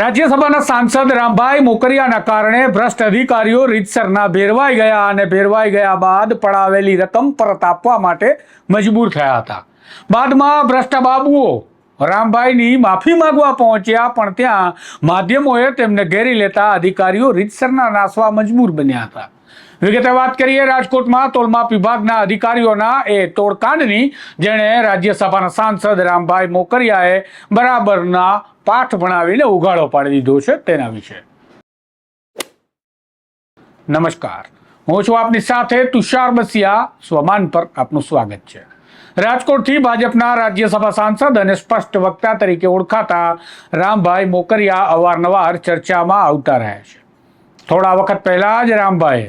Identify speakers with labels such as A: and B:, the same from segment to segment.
A: રાજ્યસભાના સાંસદ રામભાઈ મોકરિયાના કારણે ભ્રષ્ટ અધિકારીઓ રીતસરના ભેરવાઈ ગયા અને ભેરવાઈ ગયા બાદ પડાવેલી રકમ પરત આપવા માટે મજબૂર થયા હતા. બાદમાં ભ્રષ્ટ બાબુઓ રામભાઈની માફી માંગવા પહોંચ્યા, પણ ત્યાં માધ્યમોએ તેમને ઘેરી લેતા અધિકારીઓ રીતસરના નાસવા મજબૂર બન્યા હતા. વિગતે વાત કરીએ રાજકોટમાં તોલમાપ વિભાગના અધિકારીઓના એ તોડકાંડની, જેણે રાજ્યસભાના સાંસદ રામભાઈ મોકરિયાએ બરાબરના પાઠ ભણાવીને ઉઘાડો પાડી દીધો છે તેના વિશે. નમસ્કાર. હું છું આપની સાથે તુષાર બસિયા, સ્વમાન પર આપનું સ્વાગત છે. રાજકોટથી ભાજપના રાજ્યસભા સાંસદ અને સ્પષ્ટ વક્તા તરીકે ઓળખાતા રામભાઈ મોકરિયા અવારનવાર ચર્ચામાં આવતા રહ્યા છે. થોડા વખત પહેલા જ રામભાઈએ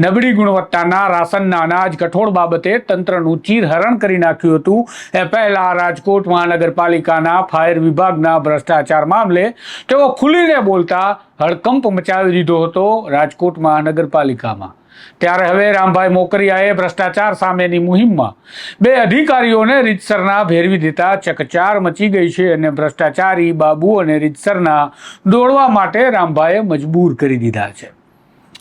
A: નબળી ગુણવત્તાના રાશનના અનાજ કઠોળ બાબતે તંત્રનું ચીરહરણ કરી નાખ્યું હતું. એ પહેલા રાજકોટ મહાનગરપાલિકાના ફાયર વિભાગના ભ્રષ્ટાચાર મામલે તેઓ ખુલીને બોલતા હડકંપ મચાવી દીધો હતો રાજકોટ મહાનગરપાલિકામાં. ત્યારે હવે રામભાઈ મોકરિયાએ ભ્રષ્ટાચાર સામેની મુહિમમાં બે અધિકારીઓને રીતસરના ભેરવી દેતા ચકચાર મચી ગઈ છે અને ભ્રષ્ટાચારી બાબુ અને રીતસરના દોડવા માટે રામભાઈએ મજબૂર કરી દીધા છે.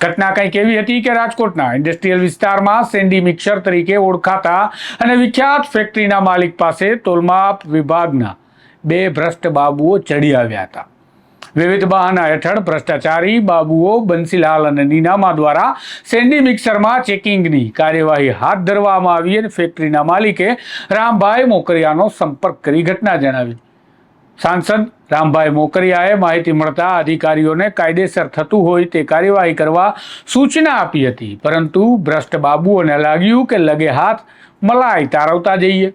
A: ઘટના કંઈક એવી હતી કે રાજકોટના ઇન્ડસ્ટ્રીયલ વિસ્તારમાં સેન્ડી મિક્સર તરીકે ઓળખાતા અને વિખ્યાત ફેક્ટરીના માલિક પાસે તોલમાપ વિભાગના બે ભ્રષ્ટ બાબુઓ ચડી આવ્યા હતા. વિવિધ બહાના હેઠળ ભ્રષ્ટાચારી બાબુઓ, બંસીલાલ અને નીનામા દ્વારા સેન્ડી મિક્સરમાં ચેકિંગની કાર્યવાહી હાથ ધરવામાં આવી અને ફેક્ટરીના માલિકે રામભાઈ મોકરિયાનો સંપર્ક કરી ઘટના જણાવી. સાંસદ રામભાઈ મોકરિયાએ માહિતી મળતા અધિકારીઓને કાયદેસર થતું હોય તે કાર્યવાહી કરવા સૂચના આપી હતી. પરંતુ ભ્રષ્ટ બાબુઓને લાગ્યું કે લગે હાથ મલાઈ તારવતા જઈએ.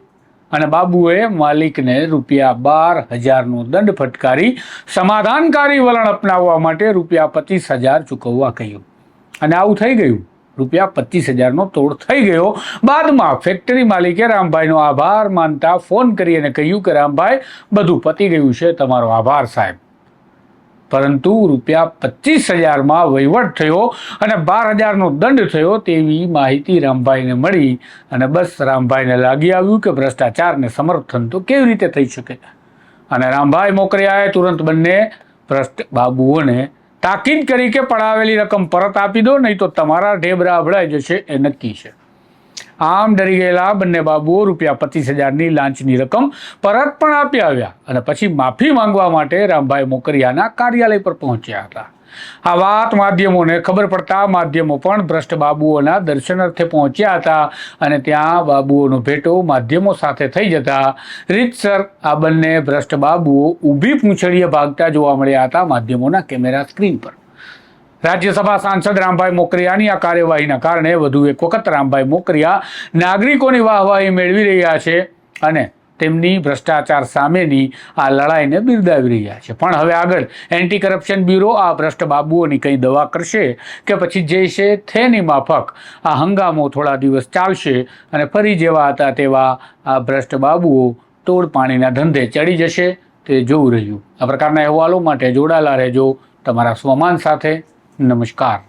A: અને બાબુએ માલિકને રૂપિયા બાર હજારનો દંડ ફટકારી સમાધાનકારી વલણ અપનાવવા માટે રૂપિયા પચીસ હજાર ચૂકવવા કહ્યું. અને આવું થઈ ગયું. રૂપિયા પચીસ હજારનો તોડ થઈ ગયો. બાદમાં ફેક્ટરી માલિકે રામભાઈનો આભાર માનતા ફોન કરી અને કહ્યું કે, રામભાઈ, બધું પતી ગયું છે. તમારો આભાર, સાહેબ. પરંતુ રૂપિયા પચીસ હજારમાં વહીવટ થયો અને બાર હજારનો દંડ થયો તેવી માહિતી રામભાઈને મળી અને બસ રામભાઈને લાગી આવ્યું કે ભ્રષ્ટાચારને સમર્થન તો કેવી રીતે થઈ શકે? અને રામભાઈ મોકરિયાએ તુરંત બંને ભ્રષ્ટ બાબુઓને તાકીદ કરી કે પડાવેલી રકમ પરત આપી દો, નહીં તો તમારા ઢેબરા અભડાઈ જશે એ નક્કી છે. આમ ડરી ગયેલા બંને બાબુઓ રૂપિયા પચીસ હજારની લાંચની રકમ પરત પણ આપી આવ્યા અને પછી માફી માંગવા માટે રામભાઈ મોકરિયાના કાર્યાલય પર પહોંચ્યા હતા. આ વાત માધ્યમોને ખબર પડતા માધ્યમો પણ ભ્રષ્ટ બાબુઓના દર્શનાર્થે પહોંચ્યા હતા અને ત્યાં બાબુઓનો ભેટો માધ્યમો સાથે થઈ જતા રીતસર આ બંને ભ્રષ્ટ બાબુઓ ઊભી પૂંછડીએ ભાગતા જોવા મળ્યા હતા માધ્યમોના કેમેરા સ્ક્રીન પર. રાજ્યસભા સાંસદ રામભાઈ મોકરિયાની આ કાર્યવાહીના કારણે વધુ એક વખત રામભાઈ મોકરિયા નાગરિકોની વાહવાહી મેળવી રહ્યા છે અને તેમની ભ્રષ્ટાચાર સામેની આ લડાઈને બિરદાવી રહ્યા છે. પણ હવે આગળ એન્ટી કરપ્શન બ્યુરો આ ભ્રષ્ટ બાબુઓની કંઈ દવા કરશે કે પછી જે છે થેની માફક? આ હંગામો થોડા દિવસ ચાલશે અને ફરી જેવા હતા તેવા આ ભ્રષ્ટ બાબુઓ તોડ પાણીના ધંધે ચડી જશે તે જોવું રહ્યું. આ પ્રકારના અહેવાલો માટે જોડાયેલા રહેજો તમારા સ્વમાન સાથે નમસ્કાર.